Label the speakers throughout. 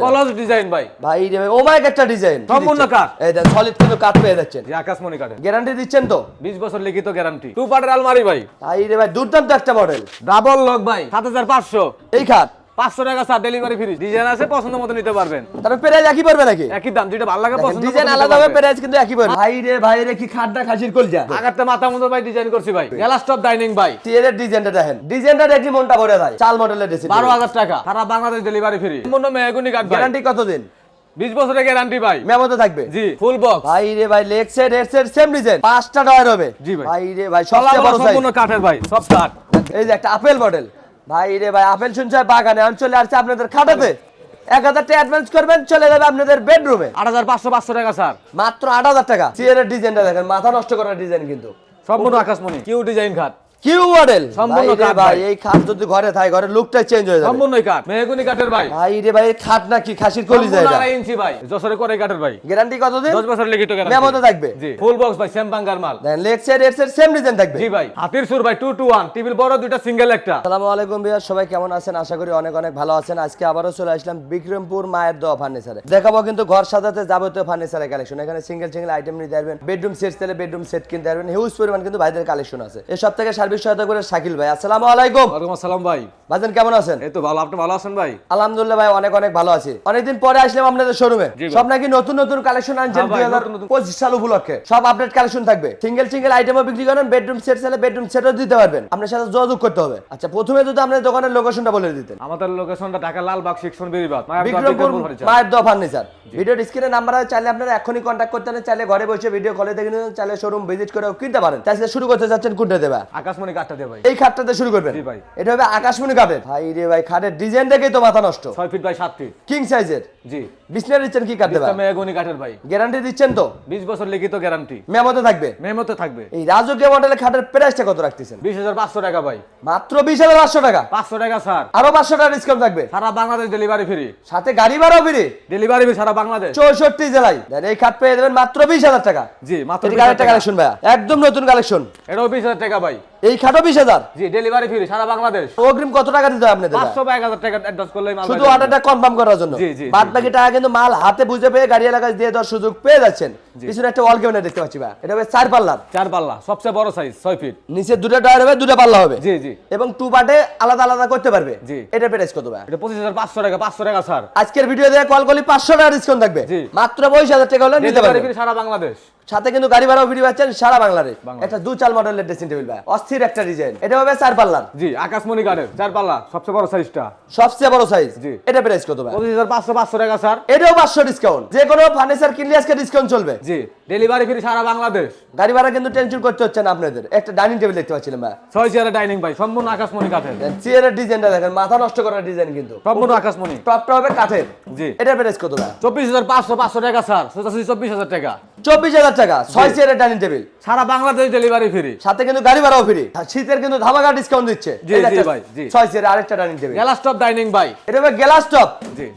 Speaker 1: কলস ডিজাইন ভাই।
Speaker 2: ভাই রে ভাই ওমাইক একটা ডিজাইন।
Speaker 1: সম্পূর্ণ কাঠ।
Speaker 2: এই দেন সলিড কিন্তু কাঠ পেয়ে যাচ্ছেন।
Speaker 1: আকাশমণি কাঠের।
Speaker 2: গ্যারান্টি দিচ্ছেন তো?
Speaker 1: বিশ বছর লিখিত গ্যারান্টি টু পার্টের আলমারি ভাই।
Speaker 2: ভাই রে ভাই দুর্দান্ত একটা মডেল
Speaker 1: ডাবল লক ভাই সাত হাজার পাঁচশো।
Speaker 2: এই খাট।
Speaker 1: পাঁচশো টাকা স্যার ডেলিভারি ফ্রি ডিজাইন আছে পছন্দ মতো নিতে পারবেন।
Speaker 2: তারপর প্রাইস একই পড়বে নাকি?
Speaker 1: একই দাম যেটা ভালো লাগে পছন্দ
Speaker 2: ডিজাইন আলাদা হবে প্রাইস কিন্তু একই পড়বে ভাই রে ভাই রে কি খাটটা খাসির কলজা।
Speaker 1: আগাতে মাথা মতো ভাই ডিজাইন করছি ভাই। গ্লাস টপ ডাইনিং ভাই।
Speaker 2: টিয়ারের ডিজাইনটা দেখেন। ডিজাইনটা দেখি মনটা ভরে যায়। চাল মডেলের ডিজাইন
Speaker 1: বারো হাজার টাকা। সারা বাংলাদেশ ডেলিভারি ফ্রি সম্পূর্ণ মেহগুনি কাঠ। ভাই।
Speaker 2: গ্যারান্টি কতদিন?
Speaker 1: বিশ বছরের গ্যারান্টি ভাই।
Speaker 2: মেমোতে থাকবে?
Speaker 1: জি ফুল বক্স
Speaker 2: ভাই রে ভাই leg set head set same design পাঁচটা ডয়ার হবে।
Speaker 1: জি ভাই।
Speaker 2: ভাই রে ভাই সবচেয়ে বড় সাইজ
Speaker 1: সম্পূর্ণ কাঠের ভাই সব কাঠ।
Speaker 2: এই যে একটা আপেল মডেল ভাই রে ভাই আপেল শুনছে বাগানে? আমি চলে আসছে আপনাদের খাটাতে। এক হাজার টাকা অ্যাডভান্স করবেন চলে যাবে আপনাদের বেডরুমে
Speaker 1: আট হাজার পাঁচশো পাঁচশো টাকা স্যার।
Speaker 2: মাত্র আট হাজার টাকা। চেয়ারের ডিজাইনটা দেখেন মাথা নষ্ট করার ডিজাইন কিন্তু।
Speaker 1: সম্পূর্ণ আকাশমণি। কিউ ডিজাইন খাট।
Speaker 2: কিউ মডেল
Speaker 1: সম্পূর্ণ কাঠ
Speaker 2: ভাই
Speaker 1: ভাই।
Speaker 2: এই খাট যদি ঘরে থাকে ঘরের লুকটাই চেঞ্জ হয়ে যাবে।
Speaker 1: সম্পূর্ণ কাঠ মেহগুনি কাঠের ভাই।
Speaker 2: ভাই রে ভাই খাট নাকি খাসির কলি যায়
Speaker 1: সম্পূর্ণ আড়াই ইঞ্চি ভাই যশোরে করে কাঠের ভাই।
Speaker 2: গ্যারান্টি কতদিন?
Speaker 1: দশ বছর লিখিত
Speaker 2: মেমোতে থাকবে?
Speaker 1: জি ফুল বক্স ভাই সেম বাঙ্গার মাল।
Speaker 2: দেখেন লেগ সেট সেম ডিজাইন থাকবে।
Speaker 1: জি ভাই হাতির সুর ভাই টু টু ওয়ান টিভির বড় দুইটা সিঙ্গেল একটা।
Speaker 2: আসসালামু আলাইকুম ভাইয়া সবাই কেমন আছেন? আশা করি অনেক অনেক ভালো আছেন। আজকে আবারও চলে আসলাম বিক্রমপুর মায়ের দোয়া ফার্নিচারে দেখাবো কিন্তু ঘর সাজাতে যাবতীয় ফার্নিচারের কালেকশন এখানে সিঙ্গেল সিঙ্গেল আইটেম নিতে পারবেন বেডরুম সেট বেডরুম সেট কিনতে পারবেন। হিউজ পরিমাণ কিন্তু ভাইদের কালেকশন আছে। এই সব থেকে সার্ভিস সহায়তা করে শাকিল ভাই আসসালামু আলাইকুম।
Speaker 1: ওয়ালাইকুম আসসালাম ভাই।
Speaker 2: ভাইজান কেমন আছেন?
Speaker 1: এই তো ভালো আপনি ভালো আছেন ভাই?
Speaker 2: আলহামদুলিল্লাহ ভাই অনেক অনেক ভালো আছি। অনেকদিন পরে আসলাম আপনাদের শোরুমে সব নাকি নতুন নতুন কালেকশন আনছেন
Speaker 1: হ্যাঁ
Speaker 2: দুই হাজার। পঁচিশ সাল উপলক্ষে। সব আপডেট কালেকশন থাকবে। সিঙ্গেল সিঙ্গেল আইটেমও বিক্রি করেন বেডরুম সেট বেডরুম সেটও দিতে পারবেন। আপনার সাথে যোগাযোগ করতে হবে। আচ্ছা প্রথমে যদি আপনার দোকানের লোকেশনটা বলে দিতেন।
Speaker 1: আমাদের লোকেশনটা ঢাকা লালবাগ শিক্ষণ বেরিবাদ।
Speaker 2: বিক্রমপুর মায়ের দোয়া ফার্নিচার ভিডিও স্ক্রিনে নাম্বার আছে চাইলে আপনারা এখনই কন্ট্যাক্ট করতে পারেন চাইলে ঘরে বসে ভিডিও কলে দেখে চাইলে শোরুম ভিজিট করেও কিনতে পারেন। তাহলে শুরু করতে চাচ্ছেন কোনটা দেবা।
Speaker 1: আকাশমণি কাঠটা দে ভাই।
Speaker 2: এই খাটটাতে শুরু করবেন?
Speaker 1: জি ভাই।
Speaker 2: এটা হবে আকাশমণি কাঠের। ভাই রে ভাই খাটের ডিজাইন দেখেই তো মাথা নষ্ট?
Speaker 1: ছয় ফিট বাই সাত ফিট।
Speaker 2: কিং সাইজের
Speaker 1: জি।
Speaker 2: বিছনা দিচ্ছেন কি কাঠ দেবা
Speaker 1: মেহগুনি কাঠের ভাই।
Speaker 2: গ্যারান্টি দিচ্ছেন তো?
Speaker 1: বিশ বছর লিখিত গ্যারান্টি।
Speaker 2: মেমোতে থাকবে?
Speaker 1: মেমোতে থাকবে।
Speaker 2: এই রাজকীয় মডেলের খাটের প্রাইসটা কত রাখতেছেন?
Speaker 1: বিশ হাজার পাঁচশো টাকা ভাই।
Speaker 2: মাত্র বিশ হাজার পাঁচশো টাকা?
Speaker 1: পাঁচশো টাকা স্যার।
Speaker 2: আরও পাঁচশো টাকা ডিসকাউন্ট থাকবে?
Speaker 1: সারা বাংলাদেশ ডেলিভারি ফ্রি
Speaker 2: সাথে গাড়ি ভাড়াও ফ্রি
Speaker 1: ডেলিভারি ফ্রি সারা বাংলাদেশ।
Speaker 2: চৌষট্টি জেলায়। দেন এই খাট পেয়ে দেবেন মাত্র বিশ হাজার টাকা।
Speaker 1: জি মাত্র 20,000 টাকা।
Speaker 2: কালেকশন ভাইয়া। একদম নতুন কালেকশন
Speaker 1: এটাও বিশ হাজার টাকা ভাই।
Speaker 2: এই বিশ হাজার?
Speaker 1: জি ডেলিভারি ফ্রি সারা বাংলাদেশ।
Speaker 2: অগ্রিম কত টাকা দিতে হবে আপনাদের
Speaker 1: পাঁচশো বা এক হাজার টাকা অ্যাডভান্স করলে মাল
Speaker 2: শুধু অর্ডারটা কনফার্ম করার জন্য।
Speaker 1: জি, জি,
Speaker 2: বাদ বাকি টাকা কিন্তু মাল হাতে বুঝে পেয়ে গাড়ি এলাকায় দিয়ে দেওয়ার সুযোগ পেয়ে যাচ্ছেন। পিছনে একটা ওয়াল কেবিনেট দেখতে পাচ্ছি ভাই। এটা হবে চার
Speaker 1: পাল্লা চার পাল্লা সবচেয়ে বড় সাইজ ছয় ফিট
Speaker 2: নিচে দুটো টায়ার হবে দুটো পাল্লা হবে।
Speaker 1: জি জি।
Speaker 2: এবং টু পার্টে আলাদা আলাদা করতে পারবে।
Speaker 1: জি।
Speaker 2: এটা প্রাইস কত ভাই?
Speaker 1: এটা পঁচিশ হাজার পাঁচশো টাকা পাঁচশো টাকা স্যার
Speaker 2: আজকের ভিডিও দেখে কল করলে পাঁচশো টাকা ডিসকাউন্ট থাকবে।
Speaker 1: জি।
Speaker 2: মাত্র পঁচিশ হাজার টাকা হলে নিতে
Speaker 1: পারবে। সারা বাংলাদেশ।
Speaker 2: সাথে কিন্তু গাড়ি ভাড়াও ফ্রি পাচ্ছেন সারা বাংলারে
Speaker 1: বাংলাদেশ।
Speaker 2: একটা দু চাল মডেলের ড্রেসিং টেবিল ভাই। অস্থির একটা ডিজাইন এটা হবে চার পাল্লার
Speaker 1: জি আকাশমণি কাঠের চার পাল্লা সবচেয়ে বড় সাইজটা
Speaker 2: সবচেয়ে বড় সাইজ
Speaker 1: জি।
Speaker 2: এটা প্রাইস কত ভাই?
Speaker 1: পঁচিশ হাজার পাঁচশো পাঁচশো টাকা স্যার
Speaker 2: এটাও পাঁচশো ডিসকাউন্ট যে কোনো ফার্নিচার কিনলে আজকে ডিসকাউন্ট চলবে।
Speaker 1: জি ডেলিভারি ফ্রি সারা বাংলাদেশ।
Speaker 2: গাড়ি ভাড়া কিন্তু টেনশন করতে হচ্ছে না আপনাদের। একটা ডাইনিং টেবিল দেখতে পাচ্ছিলাম ভাই।
Speaker 1: ছয় চেয়ারের ডাইনিং ভাই সম্পূর্ণ আকাশমণি কাঠের
Speaker 2: চেয়ারের ডিজাইনটা দেখেন মাথা নষ্ট করার ডিজাইন কিন্তু।
Speaker 1: সম্পূর্ণ আকাশমণি।
Speaker 2: টপটা হবে কাঠের।
Speaker 1: জি।
Speaker 2: এটা প্রাইস কত ভাই?
Speaker 1: চব্বিশ হাজার পাঁচশো পাঁচশো টাকা স্যার সোজাসুজি চব্বিশ হাজার টাকা।
Speaker 2: চব্বিশ হাজার টাকা ছয় চেয়ারের ডাইনিং টেবিল
Speaker 1: সারা বাংলাদেশ ডেলিভারি ফ্রি
Speaker 2: সাথে কিন্তু গাড়ি ভাড়াও ফ্রি শীতের কিন্তু ধামাকা ডিসকাউন্ট দিচ্ছে। ছয় চেয়ারের আরেকটা dining table
Speaker 1: glass top dining ভাই।
Speaker 2: এটা ভাই গ্লাস টপ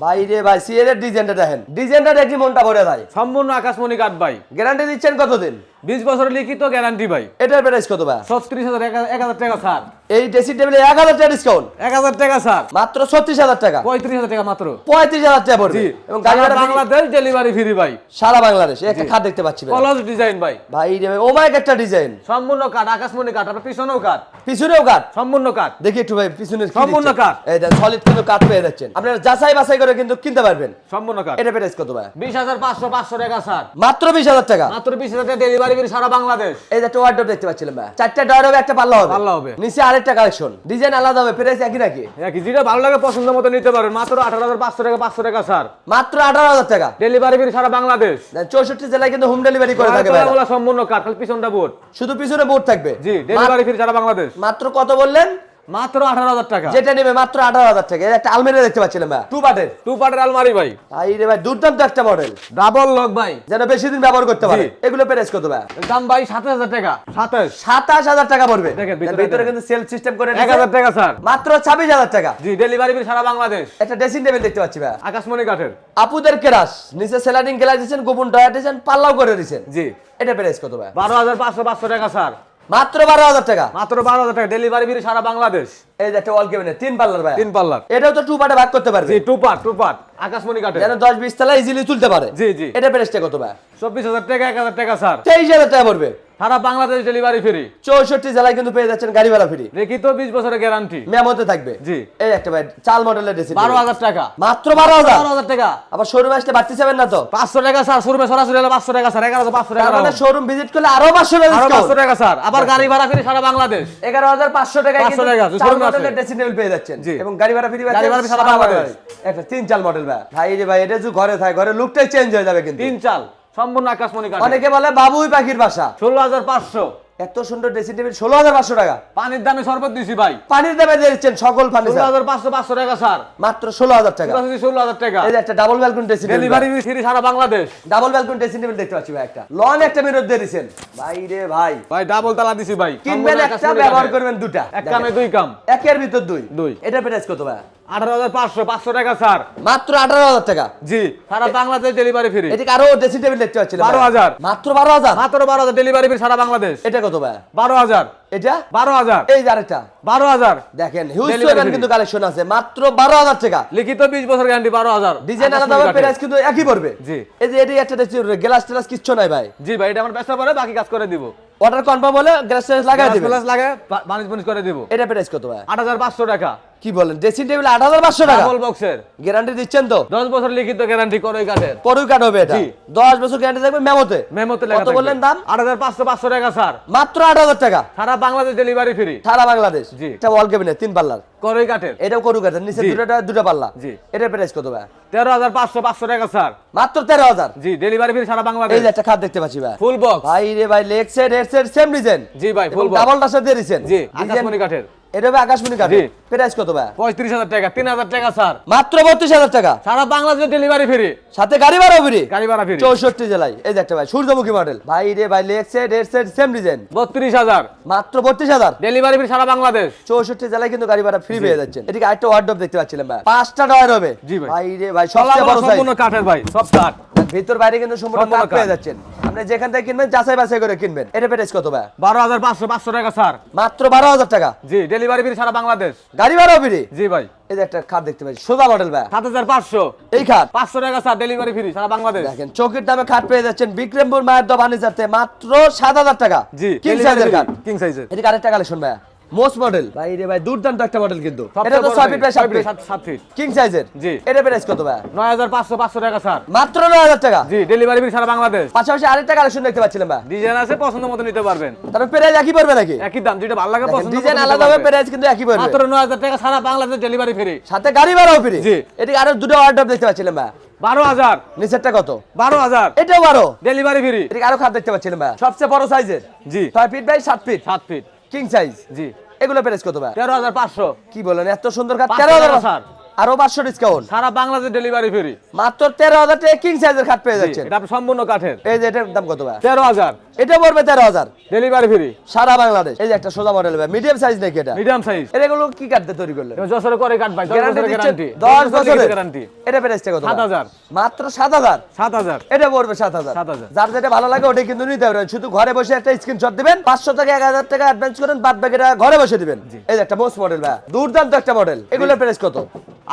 Speaker 2: ভাই রে ভাই সিয়ারের ডিজাইনটা দেখেন। ডিজাইনটা দেখি মনটা ভরে যায়
Speaker 1: সম্পূর্ণ আকাশমণি কাঠ ভাই।
Speaker 2: গ্যারান্টি দিচ্ছেন কতদিন?
Speaker 1: বিশ বছরের লিখিত গ্যারান্টি ভাই।
Speaker 2: এটার প্রাইস কত ভাই?
Speaker 1: ছত্রিশ হাজার এক- হাজার টাকা স্যার।
Speaker 2: এই ড্রেসিং টেবিলে এক হাজার টাকা ডিসকাউন্ট
Speaker 1: এক হাজার টাকা স্যার।
Speaker 2: মাত্র ছত্রিশ হাজার টাকা?
Speaker 1: পঁয়ত্রিশ হাজার টাকা মাত্র।
Speaker 2: পঁয়ত্রিশ হাজার টাকা পড়বে। এবং।
Speaker 1: বাংলাদেশ ডেলিভারি ফ্রি ভাই।
Speaker 2: সারা বাংলাদেশ। একটা খাট দেখতে পাচ্ছি ভাই।
Speaker 1: কলস ডিজাইন ভাই।
Speaker 2: ভাই রে ভাই ওমাইক একটা ডিজাইন
Speaker 1: সম্পূর্ণ কাঠ আকাশমণি কাঠ আপনার পিছনেও কাঠ।
Speaker 2: পিছনেও কাঠ?
Speaker 1: সম্পূর্ণ কাঠ।
Speaker 2: দেখি একটু ভাই পিছনের
Speaker 1: সম্পূর্ণ। কাঠ।
Speaker 2: এই সলিড কিন্তু কাঠ পেয়ে যাচ্ছেন। আপনারা যাচাই বাছাই করে কিন্তু কিনতে পারবেন।
Speaker 1: সম্পূর্ণ কাঠ।
Speaker 2: এটা প্রাইস কত ভাই?
Speaker 1: বিশ হাজার পাঁচশো পাঁচশো টাকা স্যার।
Speaker 2: মাত্র বিশ হাজার টাকা।
Speaker 1: মাত্র বিশ হাজার টাকা ডেলিভারি ফ্রি সারা বাংলাদেশ।
Speaker 2: এই যে একটা ওয়ার্ডরোব দেখতে পাচ্ছিলাম ভাই। চারটা একটা পাল্লা হবে।
Speaker 1: পাল্লা হবে।
Speaker 2: নিচে আরেকটা কালেকশন ডিজাইন আলাদা হবে প্রাইস একই নাকি?
Speaker 1: একই যেটা ভালো লাগে পছন্দ মতো নিতে পারেন। মাত্র আঠারো হাজার পাঁচশো টাকা পাঁচশো টাকা স্যার
Speaker 2: মাত্র আঠারো হাজার টাকা।
Speaker 1: ডেলিভারি ফ্রি সারা বাংলাদেশ।
Speaker 2: দেন চৌষট্টি জেলায় কিন্তু হোম ডেলিভারি করে থাকে ভাই।
Speaker 1: সম্পূর্ণ কাঠ খালি পিছনটা বোর্ড
Speaker 2: শুধু পিছনে বোর্ড থাকবে
Speaker 1: জি ডেলিভারি ফ্রি সারা বাংলাদেশ
Speaker 2: মাত্র কত বললেন
Speaker 1: মাত্র আঠারো হাজার টাকা।
Speaker 2: যেটা নেবে মাত্র আঠারো হাজার টাকা। এই একটা আলমিরা দেখতে পাচ্ছিলাম ভাই? টু পার্টের
Speaker 1: টু পার্টের আলমারি ভাই।
Speaker 2: ভাই রে ভাই দুর্দান্ত একটা মডেল
Speaker 1: ডাবল লক ভাই।
Speaker 2: যেন বেশি দিন ব্যবহার করতে পারে। এগুলো প্রাইস কত ভাই?
Speaker 1: দাম ভাই সাতাশ হাজার টাকা। সাতাশ।
Speaker 2: সাতাশ হাজার টাকা পড়বে।
Speaker 1: দেখেন, ভিতরে
Speaker 2: কিন্তু সেলফ সিস্টেম করে
Speaker 1: এক হাজার টাকা স্যার।
Speaker 2: মাত্র ছাব্বিশ হাজার টাকা।
Speaker 1: জি ডেলিভারি ফ্রি সারা বাংলাদেশ।
Speaker 2: একটা ড্রেসিং টেবিল দেখতে পাচ্ছি ভাই।
Speaker 1: আকাশমণি কাঠের।
Speaker 2: আপুদের কেরাস। নিচে স্যালাডিং গ্লাস দিচ্ছেন গোপন ডয়া দিচ্ছেন পাল্লাও করে দিচ্ছেন
Speaker 1: জি।
Speaker 2: এটা প্রাইস কত ভাই?
Speaker 1: বারো হাজার পাঁচশো পাঁচশো টাকা স্যার।
Speaker 2: মাত্র বারো হাজার টাকা।
Speaker 1: মাত্র বারো হাজার টাকা। ডেলিভারি বিল সারা বাংলাদেশ।
Speaker 2: এই যে একটা ওয়াল কেবিনেট তিন পাল্লার ভাই
Speaker 1: তিন পাল্লার।
Speaker 2: এটাও তো টু পার্টে ভাগ করতে পারবে।
Speaker 1: জি টু পার্ট টু পার্ট আকাশমণি কাটে
Speaker 2: যেন দশ বিশ তলা ইজিলি তুলতে পারে।
Speaker 1: জি, জি।
Speaker 2: এটা প্রেসটা কত ভাই
Speaker 1: চব্বিশ হাজার টাকা এক হাজার টাকা স্যার।
Speaker 2: তেইশ হাজার টাকা পড়বে।
Speaker 1: সারা বাংলাদেশ ডেলিভারি ফ্রি
Speaker 2: চৌষট্টি জেলায় কিন্তু পেয়ে যাচ্ছেন গাড়ি ভাড়া ফ্রি
Speaker 1: দেখি তো বিশ বছরের গ্যারান্টি
Speaker 2: মেমোতে থাকবে।
Speaker 1: জি।
Speaker 2: এই একটা ভাই চাল মডেলের ড্রেসিং
Speaker 1: বারো হাজার টাকা।
Speaker 2: মাত্র বারো হাজার।
Speaker 1: বারো হাজার টাকা।
Speaker 2: আবার শোরুম আসলে বাড়তে যাবেন না তো?
Speaker 1: পাঁচশো টাকা স্যার শোরুমে সরাসরি হলে পাঁচশো টাকা স্যার এগারো পাঁচশো টাকা
Speaker 2: মানে শোরুম ভিজিট করলে আরও পাঁচশো টাকা
Speaker 1: আরও পাঁচশো। টাকা স্যার আবার গাড়ি ভাড়া ফ্রি সারা বাংলাদেশ।
Speaker 2: এগারো হাজার পাঁচশো
Speaker 1: 500
Speaker 2: কিন্তু
Speaker 1: টাকা,
Speaker 2: চাল মডেলের ড্রেসিং পেয়ে যাচ্ছেন।
Speaker 1: জি।
Speaker 2: এবং গাড়ি ভাড়া ফ্রি
Speaker 1: গাড়ি ভাড়া সারা বাংলাদেশ।
Speaker 2: একটা তিন চাল মডেল ভাই। ভাই রে ভাই এটা যদি ঘরে থাকে ঘরে লুকটাই চেঞ্জ হয়ে যাবে কিন্তু।
Speaker 1: তিন চাল। সম্পূর্ণ আকাশমণি কাঠ
Speaker 2: অনেকে বলে বাবুই পাখির বাসা।
Speaker 1: ষোলো হাজার পাঁচশো।
Speaker 2: এত সুন্দর ড্রেসিং টেবিল ষোলো হাজার পাঁচশো টাকা।
Speaker 1: পানির দামে শরবত দিছি ভাই।
Speaker 2: পানির দামে দিয়ে দিচ্ছেন সকল
Speaker 1: ষোলো হাজার পাঁচশো পাঁচশো টাকা স্যার।
Speaker 2: মাত্র ষোলো হাজার টাকা।
Speaker 1: ষোলো হাজার টাকা।
Speaker 2: এই যে একটা double balcony dressing
Speaker 1: delivery free সারা Bangladesh.
Speaker 2: Double balcony dressing table দেখতে পাচ্ছি ভাই একটা। লন একটা মিরর দিয়ে দিছেন ভাই রে ভাই।
Speaker 1: ভাই ডাবল তালা দিছি ভাই।
Speaker 2: কিনবেন একটা ব্যবহার করবেন দুটা।
Speaker 1: এক কামে দুই কাম।
Speaker 2: একের ভিতর দুই।
Speaker 1: দুই।
Speaker 2: এটা প্রাইস কত ভাই?
Speaker 1: আঠারো হাজার পাঁচশো পাঁচশো টাকা স্যার।
Speaker 2: মাত্র আঠারো হাজার টাকা?
Speaker 1: জি সারা বাংলাদেশ ডেলিভারি ফ্রি
Speaker 2: এদিকে আরও ড্রেসিং টেবিল দেখতে পাচ্ছিলাম।
Speaker 1: 12,000
Speaker 2: মাত্র বারো হাজার?
Speaker 1: মাত্র বারো হাজার ডেলিভারি ফ্রি সারা বাংলাদেশ।
Speaker 2: এটা কত ভাই?
Speaker 1: বারো হাজার।
Speaker 2: এটা?
Speaker 1: বারো হাজার।
Speaker 2: এই আরেকটা।
Speaker 1: বারো হাজার।
Speaker 2: দেখেন হিউজ পরিমাণ কিন্তু কালেকশন আছে মাত্র বারো হাজার টাকা।
Speaker 1: লিখিত বিশ বছর গ্যারান্টি বারো হাজার।
Speaker 2: ডিজাইন আলাদা হবে প্রাইস কিন্তু একই পড়বে।
Speaker 1: জি।
Speaker 2: এই যে এটি একটা গ্লাস টেলাস কিচ্ছু নাই ভাই।
Speaker 1: জি ভাই এটা আমার ব্যবসা করে বাকি কাজ করে দিব।
Speaker 2: অর্ডার কনফার্ম হলে গ্লাস টেলাস লাগাই দিবেন।
Speaker 1: প্লাস লাগে বানিশ বানিশ করে দিব।
Speaker 2: এটা প্রাইস কত ভাই?
Speaker 1: আট হাজার পাঁচশো টাকা।
Speaker 2: কি বলেন ড্রেসিং টেবিল আট হাজার পাঁচশো টাকা।
Speaker 1: ডাবল বক্সের
Speaker 2: গ্যারান্টি দিচ্ছেন তো?
Speaker 1: দশ বছর লিখিত গ্যারান্টি করে কাঠের।
Speaker 2: পরুই কাট হবে এটা। দশ বছর গ্যারান্টি থাকবে মেমোতে।
Speaker 1: মেমোতে লেখা
Speaker 2: বললেন দাম?
Speaker 1: আট হাজার পাঁচশো পাঁচশো টাকা স্যার।
Speaker 2: মাত্র আট হাজার টাকা।
Speaker 1: সারা বাংলাদেশ ডেলিভারি ফ্রি
Speaker 2: সারা বাংলাদেশ?
Speaker 1: জি।
Speaker 2: এটা ওয়াল ক্যাবিনেট তিন পাল্লার।
Speaker 1: করই কাঠের
Speaker 2: এটাও করু কাটের নিচে
Speaker 1: দুটোটা
Speaker 2: দুটো দুটো পাল্লা।
Speaker 1: জি।
Speaker 2: এটার প্রাইস কত ভাই?
Speaker 1: তেরো হাজার পাঁচশো পাঁচশো টাকা স্যার।
Speaker 2: মাত্র তেরো হাজার?
Speaker 1: জি ডেলিভারি ফ্রি সারা বাংলাদেশ।
Speaker 2: এই যে একটা খাট দেখতে পাচ্ছি ভাই।
Speaker 1: ফুল বক্স
Speaker 2: ভাই রে ভাই leg set head set same design
Speaker 1: জি ভাই ফুল বক্স
Speaker 2: ডাবল ডাসে দিয়ে দিয়েছেন।
Speaker 1: জি আকাশমণি কাঠের।
Speaker 2: এটা হবে আকাশমণি কাঠ প্রাইস কত ভাই?
Speaker 1: পঁয়ত্রিশ হাজার টাকা তিন হাজার টাকা স্যার।
Speaker 2: মাত্র বত্রিশ হাজার টাকা?
Speaker 1: সারা বাংলাদেশ ডেলিভারি ফ্রি
Speaker 2: সাথে গাড়ি ভাড়া ফ্রি
Speaker 1: গাড়ি ভাড়া ফ্রি
Speaker 2: চৌষট্টি জেলায়। এই যে একটা ভাই সূর্যমুখী মডেল ভাই রে ভাই leg set head set same design
Speaker 1: বত্রিশ হাজার।
Speaker 2: মাত্র বত্রিশ হাজার?
Speaker 1: ডেলিভারি ফ্রি সারা বাংলাদেশ।
Speaker 2: চৌষট্টি জেলায় কিন্তু গাড়ি ভাড়া ফ্রি পেয়ে যাচ্ছেন। এদিকে আরেকটা ওয়ার্ডরোব দেখতে পাচ্ছিলাম ভাই। পাঁচটা ডয়ার হবে।
Speaker 1: জি ভাই।
Speaker 2: ভাই রে ভাই সবচেয়ে বড় সাইজ
Speaker 1: সম্পূর্ণ কাঠের ভাই সব কাঠ।
Speaker 2: ভিতর বাইরে কিন্তু সম্পূর্ণ কাঠ পেয়ে যাচ্ছেন। আপনি যেখান থেকে কিনবেন যাচাই বাছাই করে কিনবেন। এটা প্রাইস কত ভাই?
Speaker 1: বারো হাজার পাঁচশো পাঁচশো টাকা স্যার।
Speaker 2: মাত্র বারো হাজার টাকা?
Speaker 1: জি ডেলিভারি ফ্রি সারা বাংলাদেশ।
Speaker 2: গাড়ি ভাড়াও ফ্রি
Speaker 1: জি ভাই।
Speaker 2: এই যে একটা খাট দেখতে পাচ্ছি সোজা মডেল ভাই।
Speaker 1: সাত হাজার পাঁচশো।
Speaker 2: এই খাট?
Speaker 1: পাঁচশো টাকা স্যার ডেলিভারি ফ্রি সারা বাংলাদেশ।
Speaker 2: দেখেন চৌকির দামে খাট পেয়ে যাচ্ছেন বিক্রমপুর মায়ের দোকানে ফার্নিচারতে মাত্র সাত হাজার টাকা।
Speaker 1: জি
Speaker 2: কিং সাইজের খাট।
Speaker 1: কিং সাইজের
Speaker 2: এদিকে আরেকটা কালেকশন ভাই মোস্ট মডেল ভাই রে ভাই দুর্দান্ত একটা মডেল কিন্তু। এটা তো feet by feet?
Speaker 1: Feet
Speaker 2: king সাইজের জি। এটা প্রাইস কত ভাই?
Speaker 1: নয় হাজার পাঁচশো পাঁচশো টাকা স্যার।
Speaker 2: মাত্র নয় হাজার টাকা?
Speaker 1: জি ডেলিভারি ফ্রি সারা বাংলাদেশ।
Speaker 2: পাশাপাশি আরেকটা কালেকশন দেখতে পাচ্ছিলাম ভাই।
Speaker 1: ডিজাইন আছে পছন্দ মতো নিতে পারবেন।
Speaker 2: তারপর প্রাইস একই পড়বে নাকি?
Speaker 1: একই দাম যেটা ভালো লাগে পছন্দ
Speaker 2: ডিজাইন আলাদা হবে প্রাইস কিন্তু একই পড়বে।
Speaker 1: মাত্র নয় হাজার টাকা সারা বাংলাদেশ ডেলিভারি ফ্রি
Speaker 2: সাথে গাড়ি ভাড়াও ফ্রি
Speaker 1: জি।
Speaker 2: এদিকে আরও দুটো ওয়ার্ডরোব দেখতে পাচ্ছিলাম ভাই।
Speaker 1: বারো হাজার।
Speaker 2: নিচেরটা কত?
Speaker 1: বারো হাজার।
Speaker 2: এটাও বারো।
Speaker 1: ডেলিভারি ফ্রি
Speaker 2: এদিকে আরও খাট দেখতে পাচ্ছিলাম ভাই। সবচেয়ে বড় সাইজের
Speaker 1: জি।
Speaker 2: ছয় ফিট বাই সাত ফিট।
Speaker 1: সাত ফিট।
Speaker 2: কিং সাইজ
Speaker 1: জি।
Speaker 2: এগুলো প্রাইস কত ভাই?
Speaker 1: তেরো হাজার পাঁচশো।
Speaker 2: কি বলেন এত সুন্দর
Speaker 1: পাঁচশো
Speaker 2: তেরো হাজার
Speaker 1: টাকা ছাড়।
Speaker 2: আরও পাঁচশো ডিসকাউন্ট
Speaker 1: সারা বাংলাদেশ ডেলিভারি ফ্রি
Speaker 2: মাত্র তেরো হাজার টাকা কিং সাইজের খাট পেয়ে যাচ্ছেন।
Speaker 1: এটা সম্পূর্ণ কাঠের।
Speaker 2: এই যে এটার দাম কত ভাই?
Speaker 1: তেরো হাজার।
Speaker 2: এটা পড়বে তেরো হাজার।
Speaker 1: ডেলিভারি ফ্রি
Speaker 2: সারা বাংলাদেশ। এই যে একটা সোজা মডেল ভাই মিডিয়াম সাইজ নাকি এটা?
Speaker 1: মিডিয়াম সাইজ
Speaker 2: এগুলো কি কাটতে তৈরি করলেন?
Speaker 1: যশোরে করে ভাই
Speaker 2: গ্যারান্টি দশ বছরের?
Speaker 1: গ্যারান্টি
Speaker 2: এটা প্রাইসটা কত
Speaker 1: সাত হাজার।
Speaker 2: মাত্র সাত হাজার?
Speaker 1: সাত হাজার।
Speaker 2: এটা পড়বে সাত হাজার।
Speaker 1: 7,000
Speaker 2: যার যেটা ভালো লাগে ওটাই কিন্তু নিতে পারবেন শুধু ঘরে বসে একটা স্ক্রিনশট দিবেন পাঁচশো থেকে এক হাজার টাকা অ্যাডভান্স করেন বাদ বাকিটা ঘরে বসে দিবেন। এই যে একটা মোস্ট মডেল ভাই। দুর্দান্ত একটা মডেল এগুলোর প্রাইস কত?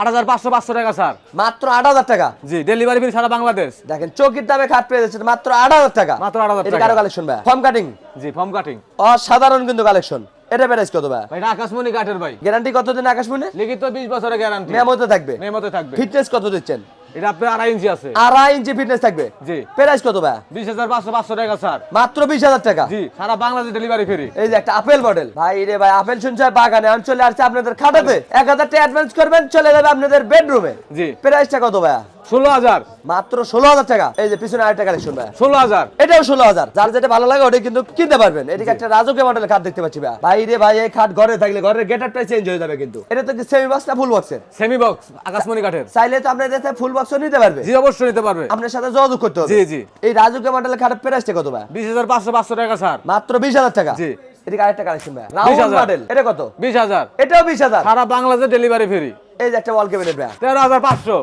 Speaker 1: আট হাজার পাঁচশো পাঁচশো টাকা স্যার।
Speaker 2: মাত্র আট হাজার টাকা?
Speaker 1: জি ডেলিভারি ফ্রি সারা বাংলাদেশ।
Speaker 2: দেখেন চৌকির দামে খাট পেয়ে যাচ্ছেন মাত্র আট হাজার টাকা।
Speaker 1: মাত্র 8,000
Speaker 2: এটা
Speaker 1: টাকা।
Speaker 2: কালেকশন ভাই? ফর্ম কাটিং
Speaker 1: জি ফর্ম কাটিং
Speaker 2: অসাধারণ কিন্তু কালেকশন এটা প্রাইস কত ভাই?
Speaker 1: ভাই আকাশমণি কাঠের ভাই।
Speaker 2: গ্যারান্টি কতদিন আকাশমণি?
Speaker 1: লিখিত বিশ বছরের গ্যারান্টি
Speaker 2: মেমোতে থাকবে।
Speaker 1: মেমোতে থাকবে।
Speaker 2: ফিটনেস কত দিচ্ছেন?
Speaker 1: এটা আপনার আড়াই ইঞ্চি আছে।
Speaker 2: আড়াই ইঞ্চি ফিটনেস থাকবে।
Speaker 1: জি।
Speaker 2: প্রাইস কত ভাই
Speaker 1: বিশ হাজার পাঁচশো পাঁচশো টাকা স্যার।
Speaker 2: মাত্র বিশ হাজার টাকা?
Speaker 1: জি সারা বাংলাদেশ ডেলিভারি ফ্রি
Speaker 2: এই যে একটা আপেল মডেল ভাই রে ভাই আপেল শুনছে বাগানে আমি চলে আসছে আপনাদের খাটাতে। এক হাজার টাকা অ্যাডভান্স করবেন চলে যাবে আপনাদের বেডরুমে
Speaker 1: জি।
Speaker 2: প্রাইসটা কত ভাই
Speaker 1: ষোলো হাজার।
Speaker 2: মাত্র ষোলো হাজার টাকা। এই যে পিছনে আরেকটা কালেকশন ভাই।
Speaker 1: ষোলো হাজার।
Speaker 2: এটাও ষোলো হাজার। যার যেটা ভালো লাগে ওটা কিন্তু কিনতে পারবেন। এদিকে একটা রাজকীয় মডেলের খাট দেখতে পাচ্ছি ভাই। ভাই রে ভাই এই খাট ঘরে থাকলে ঘরের গেটারটাই চেঞ্জ হয়ে যাবে কিন্তু। এটা তো সেমি বক্স না ফুল বক্সের
Speaker 1: সেমি বক্স আকাশমণি কাঠের।
Speaker 2: চাইলে তো আপনাদের ফুল বক্সও নিতে পারবে।
Speaker 1: জি অবশ্যই নিতে পারবে।
Speaker 2: আপনার সাথে যোগাযোগ করতে হবে।
Speaker 1: জি, জি।
Speaker 2: এই রাজকীয় মডেলের খাটের প্রাইসটা কত ভাই?
Speaker 1: বিশ হাজার পাঁচশো পাঁচশো টাকা স্যার।
Speaker 2: মাত্র বিশ হাজার টাকা।
Speaker 1: জি।
Speaker 2: এদিকে আরেকটা কালেকশন ভাই। রাউন্ড মডেল এটা কত?
Speaker 1: বিশ হাজার।
Speaker 2: এটাও বিশ হাজার।
Speaker 1: সারা বাংলাদেশ ডেলিভারি ফ্রি
Speaker 2: এই যে একটা ওয়াল ক্যাবিনেট ভাই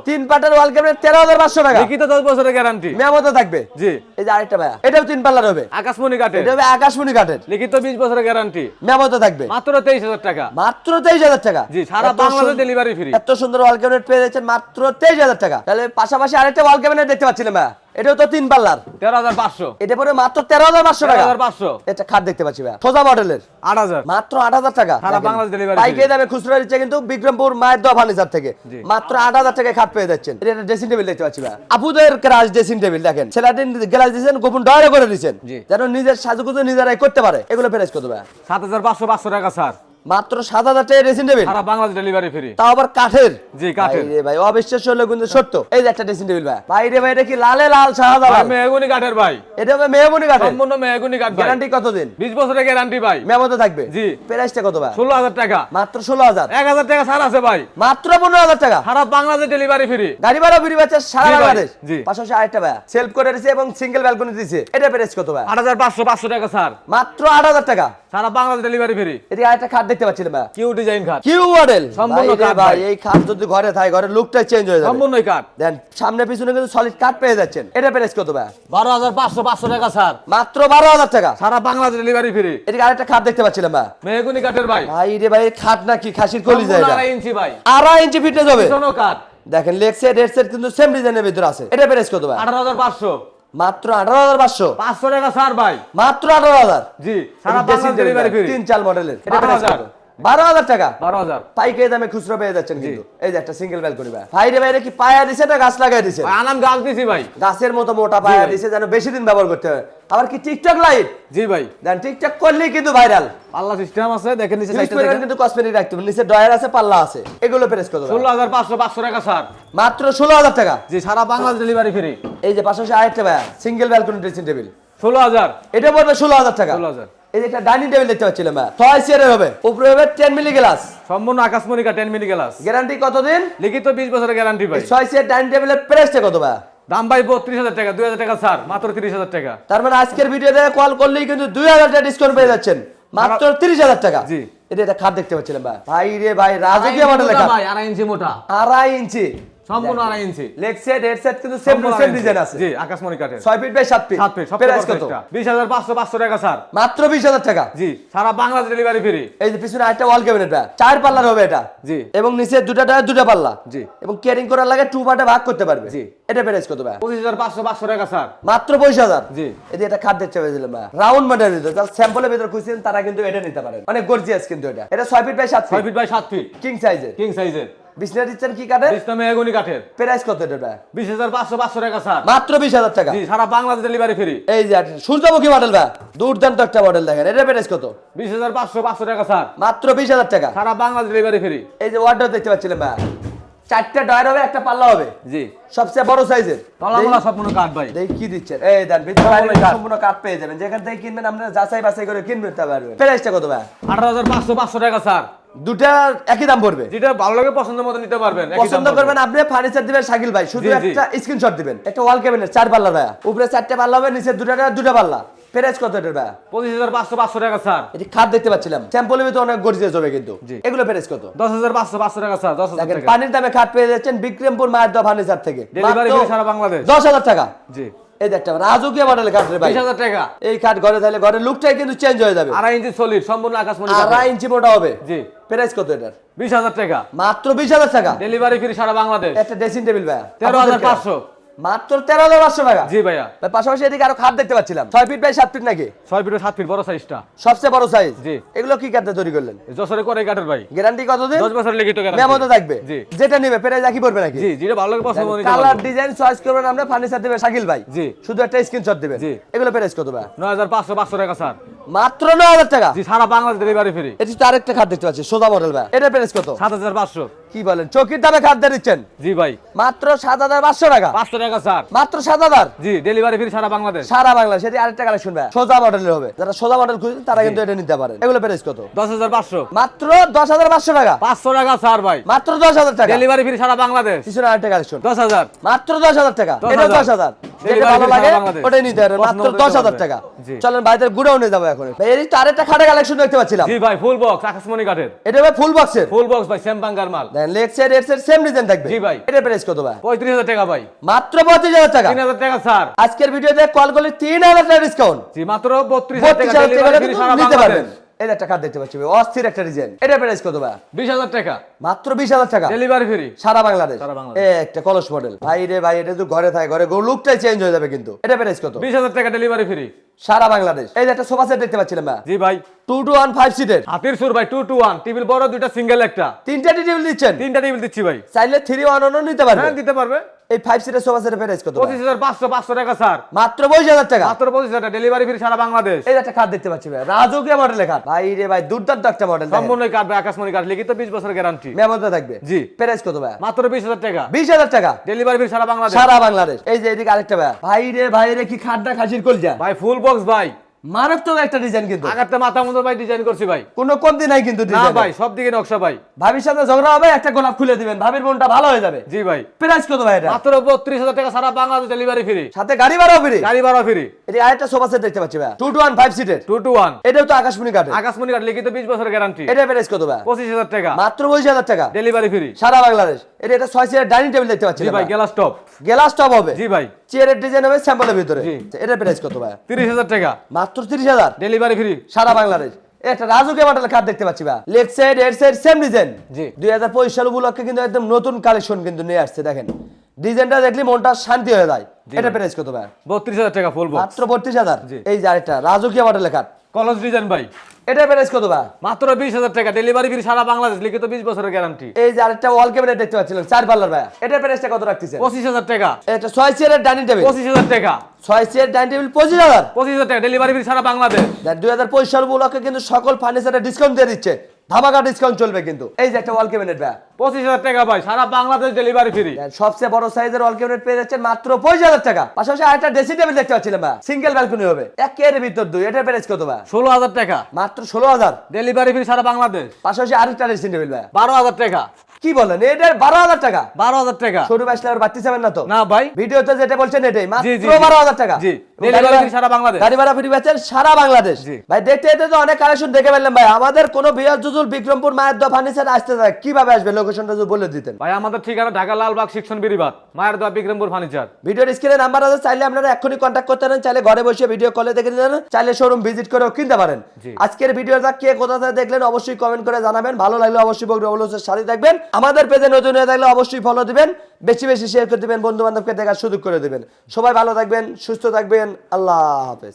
Speaker 2: তিন পাটের ওয়াল ক্যাবিনেট টাকা।
Speaker 1: লিখিত দশ বছরের গ্যারান্টি
Speaker 2: থাকবে।
Speaker 1: জি।
Speaker 2: এই যে আরেকটা ভাই এটাও তিন পাল্লার হবে।
Speaker 1: আকাশমণি কাঠের।
Speaker 2: এটা হবে আকাশমণি কাঠের।
Speaker 1: লিখিত বিশ বছরের গ্যারান্টি
Speaker 2: মেয়ামতো থাকবে।
Speaker 1: মাত্র তেইশ হাজার টাকা।
Speaker 2: মাত্র তেইশ হাজার টাকা।
Speaker 1: জি সারা বাংলাদেশ ডেলিভারি ফ্রি
Speaker 2: এত সুন্দর ওয়াল ক্যাবিনেট পেয়ে যাচ্ছেন মাত্র তেইশ হাজার টাকা। তাহলে পাশাপাশি আরেকটা ওয়াল ক্যাবিনেট দেখতে পাচ্ছিলাম ভাই এটাও তো তিন পাল্লার।
Speaker 1: তেরো হাজার পাঁচশো।
Speaker 2: এটা পরে মাত্র তেরো হাজার পাঁচশো টাকা।
Speaker 1: হাজার পাঁচশো।
Speaker 2: এটা খাট দেখতে পাচ্ছি ভাই। সোজা মডেলের
Speaker 1: আট হাজার।
Speaker 2: মাত্র আট হাজার টাকা।
Speaker 1: সারা। বাংলাদেশ
Speaker 2: দামে খুচরা দিচ্ছে কিন্তু বিক্রমপুর মায়ের দোয়া ফার্নিচার থেকে। মাত্র আট হাজার টাকায় খাট পেয়ে যাচ্ছেন। এটা একটা ড্রেসিং টেবিল দেখতে পাচ্ছি ভাই। আপুদের ক্রাশ ড্রেসিং টেবিল দেখেন। সেলাটিন গ্লাস দিয়েছেন গোপন ডয়ারে করে দিচ্ছেন
Speaker 1: জি।
Speaker 2: যেন নিজের সাজুগুজু নিজেরাই করতে পারে। এগুলো প্রাইস কত ভাই
Speaker 1: সাত হাজার পাঁচশো পাঁচশো টাকা স্যার।
Speaker 2: মাত্র সাত হাজার টাকা ড্রেসিং টেবিল
Speaker 1: সারা বাংলাদেশ ডেলিভারি ফ্রি
Speaker 2: তাও আবার কাঠের।
Speaker 1: জি, কাঠের।
Speaker 2: রে ভাই অবিশ্বাস্য হলো কিন্তু সত্য। এই যে একটা ড্রেসিং টেবিল ভাই। ভাই রে ভাই এটা কি লালে লাল শাহজালাল
Speaker 1: মেহগুনি কাঠের ভাই।
Speaker 2: এটা হবে মেহবনি কাঠের।
Speaker 1: সম্পূর্ণ মেহগুনি কাঠ
Speaker 2: গ্যারান্টি কতদিন?
Speaker 1: বিশ বছরের গ্যারান্টি ভাই।
Speaker 2: মেমতো থাকবে?
Speaker 1: জি।
Speaker 2: প্রাইসটা কত ভাই?
Speaker 1: ষোলো হাজার টাকা।
Speaker 2: মাত্র ষোলো হাজার।
Speaker 1: এক হাজার টাকা ছাড় আছে ভাই।
Speaker 2: মাত্র পনেরো হাজার টাকা।
Speaker 1: সারা বাংলাদেশ ডেলিভারি ফ্রি
Speaker 2: গাড়ি ভাড়া বিড়ি বাচ্চা সারা বাংলাদেশ।
Speaker 1: জি।
Speaker 2: পাশাপাশি আরেকটা ভাই সেলফ করে দিছে এবং সিঙ্গেল ব্যালকনি দিছে এটা প্রাইস কত ভাই?
Speaker 1: আট হাজার পাঁচশো পাঁচশো টাকা স্যার
Speaker 2: মাত্র আট হাজার টাকা।
Speaker 1: সারা বাংলাদেশ ডেলিভারি ফ্রি
Speaker 2: এদিকে আরেকটা খাট দেখতে পাচ্ছিলাম ভাই।
Speaker 1: কিউ ডিজাইন খাট
Speaker 2: কিউ মডেল
Speaker 1: সম্পূর্ণ কাঠ
Speaker 2: ভাই। এই খাট যদি ঘরে থাকে ঘরের লুকটাই চেঞ্জ হয়ে যাবে।
Speaker 1: সম্পূর্ণ কাঠ
Speaker 2: দেন সামনে পিছনে কিন্তু সলিড কাঠ পেয়ে যাচ্ছেন। এটা প্রাইস কত ভাই?
Speaker 1: বারো হাজার পাঁচশো পাঁচশো টাকা স্যার।
Speaker 2: মাত্র বারো হাজার টাকা।
Speaker 1: সারা বাংলাদেশ ডেলিভারি ফ্রি
Speaker 2: এদিকে আরেকটা খাট দেখতে পাচ্ছিলাম ভাই।
Speaker 1: মেহগুনি কাঠের ভাই।
Speaker 2: ভাই রে ভাই খাট নাকি? খাসির কলি যায়
Speaker 1: সম্পূর্ণ আড়াই ইঞ্চি ভাই।
Speaker 2: আড়াই ইঞ্চি ফিটনেস হবে।
Speaker 1: পিছনেও কাঠ
Speaker 2: দেখেন লেগ সেট হেড সেট কিন্তু সেম ডিজাইনের ভিতরে আছে। এটা প্রাইস কত ভাই?
Speaker 1: আঠারো হাজার পাঁচশো।
Speaker 2: মাত্র আঠারো হাজার পাঁচশো।
Speaker 1: পাঁচশো টাকা স্যার ভাই।
Speaker 2: মাত্র আঠারো হাজার।
Speaker 1: জি সারা ডেলিভারি
Speaker 2: তিন চাল মডেলের
Speaker 1: বারো হাজার।
Speaker 2: টাকা।
Speaker 1: বারো হাজার।
Speaker 2: পাইকারি দামে খুচরো পেয়ে যাচ্ছেন কিন্তু। এই যে একটা সিঙ্গেল ভাই। ভাইরে ভাইরে কি পায়া দিছে না গাছ লাগাই দিছে?
Speaker 1: আনাম গাছ দিছি ভাই।
Speaker 2: গাছের মতো মোটা পায়া দিছে যেন বেশি দিন ব্যবহার করতে হয়। আবার কি টিকটক লাইট
Speaker 1: জি ভাই।
Speaker 2: দেন টিকটক করলেই কিন্তু ভাইরাল
Speaker 1: আল্লাহ সিস্টেম আছে দেখেন নিচে সাইডটা
Speaker 2: কিন্তু কসমেটিক রাখতে হবে। নিচে ডয়ার আছে পাল্লা আছে। এগুলো প্রেস
Speaker 1: হাজার পাঁচশো পাঁচশো টাকা স্যার।
Speaker 2: মাত্র ষোলো হাজার টাকা।
Speaker 1: জি সারা বাংলাদেশ ডেলিভারি ফ্রি
Speaker 2: এই যে পাশাপাশি আরেকটা ভাই সিঙ্গেল ব্যালকনি ড্রেসিং টেবিল
Speaker 1: ষোলো হাজার।
Speaker 2: এটা পড়বে ষোলো হাজার টাকা।
Speaker 1: ষোলো হাজার।
Speaker 2: এই একটা ডাইনিং টেবিল দেখতে পাচ্ছিলাম ছয় চেয়ারের হবে। উপরে হবে টেন মিলি গ্লাস
Speaker 1: সম্পূর্ণ আকাশমণিকা টেন মিলি গ্লাস
Speaker 2: গ্যারান্টি কতদিন?
Speaker 1: লিখিত বিশ বছরের গ্যারান্টি ভাই।
Speaker 2: ছয় চেয়ার ডাইনিং টেবিলের প্রাইসটা কত ভাই?
Speaker 1: দাম ভাই বত্রিশ হাজার টাকা দুই হাজার টাকা স্যার মাত্র তিরিশ হাজার টাকা।
Speaker 2: তার মানে আজকের ভিডিওতে কল করলেই কিন্তু দুই হাজার টাকা ডিসকাউন্ট পেয়ে যাচ্ছেন। মাত্র তিরিশ হাজার টাকা।
Speaker 1: জি।
Speaker 2: এটা একটা খাট দেখতে পাচ্ছিলাম ভাই। ভাই রে ভাই রাজকীয় লেখা
Speaker 1: ভাই আড়াই ইঞ্চি মোটা।
Speaker 2: আড়াই ইঞ্চি।
Speaker 1: সম্পূর্ণ আড়াই inch.
Speaker 2: Leg set head set কিন্তু সেম
Speaker 1: সম্পূর্ণ
Speaker 2: সেম ডিজাইন আছে।
Speaker 1: জি আকাশমণি কাঠের।
Speaker 2: ছয় ফিট বাই সাত ফিট
Speaker 1: সাত ফিট
Speaker 2: প্রাইস কত?
Speaker 1: বিশ হাজার পাঁচশো পাঁচশো টাকা স্যার।
Speaker 2: মাত্র বিশ হাজার টাকা?
Speaker 1: জি সারা বাংলাদেশ ডেলিভারি ফ্রি
Speaker 2: এই যে পিছনে একটা ওয়াল ক্যাবিনেট ভাই। চার পাল্লার হবে এটা।
Speaker 1: জি।
Speaker 2: এবং নিচে দুটা টায়ার দুটা পাল্লা।
Speaker 1: জি।
Speaker 2: এবং কেয়ারিং করার লাগে টু পার্টে ভাগ করতে পারবে।
Speaker 1: জি।
Speaker 2: এটা প্রাইস কত ভাই?
Speaker 1: পঁচিশ হাজার পাঁচশো পাঁচশো টাকা স্যার।
Speaker 2: মাত্র পঁচিশ হাজার।
Speaker 1: জি।
Speaker 2: এতে এটা খাদ্য দেখতে পেয়েছিলাম রাউন্ড মডেল ভিতরে যারা স্যাম্পলের ভিতরে খুঁজছেন তারা কিন্তু এটা নিতে পারেন। অনেক গর্জিয়াস কিন্তু এটা। এটা ছয় ফিট বাই সাত
Speaker 1: ছয়
Speaker 2: ফিট
Speaker 1: ফিট বাই সাত ফিট
Speaker 2: কিং সাইজের
Speaker 1: কিং সাইজের
Speaker 2: বিছনা দিচ্ছেন কি কাঠের?
Speaker 1: বিশ নামে কাঠের।
Speaker 2: প্রাইস কত এটা
Speaker 1: বিশ হাজার পাঁচশো পাঁচশো টাকা স্যার।
Speaker 2: মাত্র বিশ হাজার টাকা?
Speaker 1: জি সারা বাংলাদেশ ডেলিভারি ফ্রি
Speaker 2: এই যে সূর্যমুখী মডেল ভাই দুর্দান্ত একটা মডেল দেখেন। এটা প্রাইস কত?
Speaker 1: বিশ হাজার পাঁচশো পাঁচশো টাকা স্যার।
Speaker 2: মাত্র বিশ হাজার টাকা।
Speaker 1: সারা বাংলাদেশ ডেলিভারি ফ্রি
Speaker 2: এই যে ওয়ার্ডার দেখতে পাচ্ছিলেন ভাই। চারটা ডয়ার হবে একটা পাল্লা হবে।
Speaker 1: জি।
Speaker 2: সবচেয়ে বড় সাইজের।
Speaker 1: তলামলা সম্পূর্ণ কাঠ ভাই।
Speaker 2: দেখি কি দিচ্ছেন এই দেন ভিতরে
Speaker 1: সম্পূর্ণ কাঠ।
Speaker 2: পেয়ে যাবেন। যেখান থেকে কিনবেন আপনারা যাচাই বাছাই করে কিনবেন তা পারবেন। প্রাইসটা কত ভাই?
Speaker 1: আঠারো হাজার পাঁচশো পাঁচশো টাকা স্যার।
Speaker 2: দুটা একই দাম পড়বে?
Speaker 1: যেটা ভালো লাগে পছন্দ মতো নিতে পারবেন।
Speaker 2: পছন্দ করবেন আপনি ফার্নিচার দিবেন শাকিল ভাই। শুধু। একটা স্ক্রিনশট দিবেন। একটা ওয়াল ক্যাবিনেট চার পাল্লা ভাইয়া। উপরে চারটে পাল্লা হবে নিচে দুটা দুটা পাল্লা। প্রাইস কত এটার
Speaker 1: পঁচিশ হাজার পাঁচশো পাঁচশো টাকা স্যার।
Speaker 2: এটি খাট দেখতে পাচ্ছিলাম। স্যাম্পলের ভিতরে অনেক হবে কিন্তু। এগুলো প্রাইস কত?
Speaker 1: দশ হাজার পাঁচশো পাঁচশো টাকা স্যার দশ হাজার
Speaker 2: পানির দামে খাট পেয়ে যাচ্ছেন বিক্রমপুর মায়ের থেকে।
Speaker 1: ডেলিভারি সারা বাংলাদেশ।
Speaker 2: দশ হাজার টাকা।
Speaker 1: জি।
Speaker 2: এই দেখতে রাজকীয় মডেলের কাঠ রে ভাই।
Speaker 1: বিশ হাজার টাকা।
Speaker 2: এই ঘরে থাকলে ঘরের লুকটাই কিন্তু চেঞ্জ হয়ে যাবে।
Speaker 1: আড়াই ইঞ্চি সলিড সম্পূর্ণ আকাশমণি
Speaker 2: আড়াই ইঞ্চি মোটা হবে।
Speaker 1: জি।
Speaker 2: প্রাইস কত এটার?
Speaker 1: বিশ হাজার টাকা।
Speaker 2: মাত্র বিশ হাজার টাকা।
Speaker 1: ডেলিভারি ফ্রি সারা বাংলাদেশ।
Speaker 2: একটা ড্রেসিং টেবিল ভাই
Speaker 1: তেরো হাজার পাঁচশো।
Speaker 2: মাত্র তেরো হাজার পাঁচশো টাকা
Speaker 1: জি ভাইয়া।
Speaker 2: ভাই, পাশাপাশি এদিকে আরও খাট দেখতে পাচ্ছিলাম। ছয় ফিট বাই সাত ফিট নাকি?
Speaker 1: ছয় ফিট সাত ফিট বড় সাইজটা
Speaker 2: সবচেয়ে বড় সাইজ
Speaker 1: জি।
Speaker 2: এগুলো কি কাঠে তৈরি করলেন?
Speaker 1: যশোরে করে কাঠের ভাই।
Speaker 2: গ্যারান্টি কতদিন?
Speaker 1: দশ বছর লিখিত
Speaker 2: থাকবে।
Speaker 1: জি।
Speaker 2: যেটা নিবে একই পড়বে নাকি?
Speaker 1: জি যেটা ভালো লাগে পছন্দ মতো
Speaker 2: কালার ডিজাইন চয়েস করবেন আমরা ফার্নিচার দেবে শাকিল ভাই।
Speaker 1: জি।
Speaker 2: শুধু একটা স্ক্রিনশট দিবেন।
Speaker 1: জি।
Speaker 2: এগুলো প্রাইস কত ভাই?
Speaker 1: নয় হাজার পাঁচশো পাঁচশো টাকা স্যার
Speaker 2: মাত্র নয় হাজার টাকা?
Speaker 1: জি সারা বাংলাদেশ ডেলিভারি ফ্রি
Speaker 2: এটি তো আরেকটা খাট দেখতে পাচ্ছি সোজা মডেল ভাই। এটা প্রাইস কত?
Speaker 1: সাত হাজার পাঁচশো।
Speaker 2: কি বলেন চকির দামে খাদ্য দিচ্ছেন?
Speaker 1: জি ভাই।
Speaker 2: মাত্র সাত হাজার পাঁচশো টাকা।
Speaker 1: পাঁচশো টাকা স্যার।
Speaker 2: মাত্র সাত হাজার?
Speaker 1: জি ডেলিভারি ফ্রি সারা বাংলাদেশ।
Speaker 2: সারা বাংলাদেশ সেটি আরেকটা কালেকশন ভাই। সোজা মডেলের হবে। যারা সোজা মডেল খুঁজছেন তারা কিন্তু এটা নিতে পারেন। এগুলো প্রাইস কত?
Speaker 1: দশ হাজার পাঁচশো।
Speaker 2: মাত্র দশ হাজার পাঁচশো টাকা?
Speaker 1: পাঁচশো টাকা স্যার ভাই।
Speaker 2: মাত্র দশ হাজার টাকা?
Speaker 1: ডেলিভারি ফ্রি সারা বাংলাদেশ।
Speaker 2: পিছনে আরেকটা কালেকশন
Speaker 1: দশ হাজার।
Speaker 2: মাত্র দশ হাজার টাকা? এটা দশ হাজার। যেটা
Speaker 1: Delivery
Speaker 2: ভালো লাগে ওটাই নিতে পারবেন মাত্র দশ হাজার টাকা। চলেন ভাইদের গুডাউনে যাব এখন। ভাই তো আরেকটা খাটে কালেকশন দেখতে পাচ্ছিলাম।
Speaker 1: জি ভাই ফুল বক্স আকাশমণি কাঠের।
Speaker 2: এটা ভাই ফুল বক্সের
Speaker 1: ফুল বক্স ভাই সেম বাঙ্গার মাল।
Speaker 2: দেন লেগ সাইড এর সাইড সেম ডিজাইন থাকবে।
Speaker 1: জি ভাই।
Speaker 2: এটা প্রাইস কত ভাই?
Speaker 1: পঁয়ত্রিশ হাজার টাকা ভাই।
Speaker 2: মাত্র টাকা।
Speaker 1: তিন হাজার টাকা স্যার
Speaker 2: আজকের ভিডিওতে কল করলে তিন হাজার টাকা ডিসকাউন্ট
Speaker 1: জি মাত্র বত্রিশ হাজার টাকা
Speaker 2: নিতে পারবেন।
Speaker 1: বাংলাদেশ।
Speaker 2: এটা একটা কার্ড দেখতে পাচ্ছি অস্থির একটা ডিজাইন এটা প্রাইস কত ভাই
Speaker 1: বিশ হাজার টাকা।
Speaker 2: মাত্র বিশ হাজার টাকা?
Speaker 1: ডেলিভারি ফ্রি
Speaker 2: সারা বাংলাদেশ।
Speaker 1: সারা বাংলাদেশ।
Speaker 2: একটা কলস মডেল ভাই রে ভাই এটা তো ঘরে থাকে ঘরে লুকটাই চেঞ্জ হয়ে যাবে কিন্তু। এটা প্রাইস কত?
Speaker 1: বিশ হাজার টাকা ডেলিভারি ফ্রি
Speaker 2: সারা বাংলাদেশ। এই যে একটা সোফা সেট দেখতে পাচ্ছিলাম
Speaker 1: জি ভাই।
Speaker 2: টু টু ওয়ান ফাইভ সিটের
Speaker 1: হাতির সুর ভাই টু টু ওয়ান টিভির বড় দুইটা সিঙ্গেল একটা।
Speaker 2: তিনটা টেবিল দিচ্ছেন
Speaker 1: তিনটা টেবিল দিচ্ছি ভাই।
Speaker 2: চাইলে থ্রি ওয়ান ওয়ানও নিতে
Speaker 1: হ্যাঁ দিতে পারবে।
Speaker 2: এই ফাইভ সিটের সোফা সেটের প্রাইস কত
Speaker 1: পঁচিশ হাজার পাঁচশো পাঁচশো টাকা স্যার
Speaker 2: মাত্র পঁচিশ হাজার টাকা।
Speaker 1: মাত্র পঁচিশ হাজার ডেলিভারি ফ্রি সারা বাংলাদেশ।
Speaker 2: এই একটা খাট দেখতে পাচ্ছি ভাই রাজকীয় মডেলের খাট ভাই রে ভাই দুর্দান্ত একটা মডেল
Speaker 1: সম্পূর্ণ কাঠ ভাই আকাশমণি কাঠ লিখিত বিশ বছর গ্যারান্টি
Speaker 2: মেমোতে থাকবে।
Speaker 1: জি।
Speaker 2: প্রাইস কত ভাই?
Speaker 1: মাত্র বিশ হাজার টাকা।
Speaker 2: বিশ হাজার টাকা।
Speaker 1: ডেলিভারি ফ্রি সারা বাংলাদেশ।
Speaker 2: সারা বাংলাদেশ। এই যে এদিকে আরেকটা ভাই। ভাই রে ভাই রে কি খাটটা খাসির কলজা।
Speaker 1: ভাই ফুল বক্স ভাই।
Speaker 2: মারাত্মক একটা ডিজাইন কিন্তু।
Speaker 1: আগাতে মাথা মতো ভাই ডিজাইন করছি ভাই।
Speaker 2: কোনো কমতি নাই কিন্তু
Speaker 1: না ভাই সব দিকে নকশা ভাই।
Speaker 2: ভাবির সাথে ঝগড়া হবে একটা গোলাপ খুলে দিবেন। ভাবির মনটা ভালো হয়ে যাবে।
Speaker 1: জি ভাই।
Speaker 2: প্রাইস কত ভাই এটা?
Speaker 1: মাত্র বত্রিশ হাজার টাকা সারা বাংলাদেশ ডেলিভারি ফ্রি
Speaker 2: সাথে গাড়ি ভাড়াও ফ্রি
Speaker 1: গাড়ি ভাড়া ফ্রি
Speaker 2: এটা আরেকটা সোফা সেট দেখতে পাচ্ছি ভাই টু সিটের
Speaker 1: টু
Speaker 2: এটাও তো আকাশমণি কাটে
Speaker 1: আকাশমণি কাঠ লিখিত বিশ বছর গ্যারান্টি
Speaker 2: এটা প্রাইস কত ভাই
Speaker 1: পঁচিশ হাজার টাকা।
Speaker 2: মাত্র পঁচিশ হাজার টাকা।
Speaker 1: ডেলিভারি ফ্রি
Speaker 2: সারা বাংলাদেশ। এটা এটা ছয় ডাইনিং টেবিল দেখতে পাচ্ছি
Speaker 1: ভাই গ্লাস টপ
Speaker 2: গ্লাস টপ হবে।
Speaker 1: জি ভাই।
Speaker 2: চেয়ারের ডিজাইন হবে স্যাম্পলের ভিতরে। এটা প্রাইস কত ভাই
Speaker 1: তিরিশ হাজার টাকা।
Speaker 2: মাত্র তিরিশ হাজার?
Speaker 1: ডেলিভারি ফ্রি
Speaker 2: সারা বাংলাদেশ। রাজুকে মডেলের কার্ড দেখতে পাচ্ছি ভাই লেগ সাইড এর সাইড সেম ডিজাইন
Speaker 1: জি।
Speaker 2: দুই হাজার পঁচিশ সাল উপলক্ষে কিন্তু একদম নতুন কালেকশন কিন্তু নিয়ে আসছে দেখেন। ডিজাইনটা দেখলে মনটা শান্তি হয়ে যায়। এটা প্রাইস কত ভাই
Speaker 1: বত্রিশ হাজার টাকা ফুল বক্স
Speaker 2: মাত্র বত্রিশ হাজার। এই যে আরেকটা রাজকীয় মডেলের কার্ড
Speaker 1: কলস ডিজাইন ভাই।
Speaker 2: এটা প্রাইস কত ভাই?
Speaker 1: মাত্র বিশ হাজার টাকা। ডেলিভারি ফ্রি সারা বাংলাদেশ লিখিত বিশ বছরের গ্যারান্টি
Speaker 2: এই যে আরেকটা ওয়াল ক্যাবিনেট দেখতে পাচ্ছিলাম চার পার্লার ভাই এটা প্রাইসটা কত রাখতেছে
Speaker 1: পঁচিশ হাজার টাকা।
Speaker 2: এটা ছয় চেয়ারের ডাইনিং টেবিল
Speaker 1: পঁচিশ হাজার টাকা।
Speaker 2: ছয় চেয়ার ডাইনিং টেবিল পঁচিশ হাজার।
Speaker 1: পঁচিশ হাজার টাকা। ডেলিভারি ফ্রি সারা বাংলাদেশ।
Speaker 2: দুই হাজার পঁচিশ সাল উপলক্ষে কিন্তু সকল ফার্নিচারে ডিসকাউন্ট দিয়ে দিচ্ছে। ধামাকা ডিসকাউন্ট চলবে কিন্তু। এই যে একটা ওয়াল ক্যাবিনেট ভাই।
Speaker 1: পঁচিশ হাজার টাকা ভাই সারা বাংলাদেশ ডেলিভারি ফ্রি
Speaker 2: সবচেয়ে বড় সাইজের ওয়াল ক্যাবিনেট পেয়ে যাচ্ছেন মাত্র পঁচিশ হাজার টাকা। পাশাপাশি আরেকটা ড্রেসিং টেবিল দেখতে পাচ্ছিলাম ভাই সিঙ্গেল ব্যালকনি হবে। একের ভিতর দুই এটার প্রাইস কত ভাই?
Speaker 1: ষোলো হাজার টাকা।
Speaker 2: মাত্র ষোলো হাজার।
Speaker 1: ডেলিভারি ফ্রি সারা বাংলাদেশ।
Speaker 2: পাশাপাশি আরেকটা ড্রেসিং টেবিল ভাই।
Speaker 1: বারো হাজার টাকা।
Speaker 2: কি বলেন? এটার বারো হাজার টাকা।
Speaker 1: বারো হাজার টাকা।
Speaker 2: সরু বাইশ লাখ বাড়তি যাবেন না তো?
Speaker 1: না ভাই।
Speaker 2: ভিডিওতে যেটা বলছেন এটাই মাত্র বারো হাজার টাকা।
Speaker 1: জি।
Speaker 2: এবং
Speaker 1: Delivery
Speaker 2: গাড়ি
Speaker 1: free সারা বাংলাদেশ।
Speaker 2: গাড়ি ভাড়া ফ্রি পাচ্ছেন সারা বাংলাদেশ। ভাই দেখতে দেখতে তো অনেক কালেকশন দেখে ফেললাম ভাই। আমাদের কোনো বিয়ার জুজুল বিক্রমপুর মায়ের দোয়া ফার্নিচার আসতে চায়। কীভাবে আসবে? লোকেশনটা যদি বলে দিতেন।
Speaker 1: ভাই আমাদের ঠিকানা ঢাকা লালবাগ শিক্ষণ বিরিবাদ মায়ের দোয়া বিক্রমপুর ফার্নিচার
Speaker 2: ভিডিওর স্ক্রিনে নাম্বার আছে চাইলে আপনারা কন্ট্যাক্ট করতে পারেন চাইলে ঘরে বসে ভিডিও কলে দেখে নিতে পারেন চাইলে শোরুম ভিজিট করেও কিনতে পারেন। আজকের ভিডিওটা কে কোথা থেকে দেখলেন অবশ্যই কমেন্ট করে জানাবেন। ভালো লাগলে অবশ্যই বগুড়া সাথে থাকবেন। আমাদের পেজে নতুন হয়ে থাকলে অবশ্যই ফলো দিবেন, বেশি বেশি শেয়ার করে দেবেন বন্ধু বান্ধবকে দেখার সুযোগ করে দেবেন। সবাই ভালো থাকবেন, সুস্থ থাকবেন, আল্লাহ হাফেজ।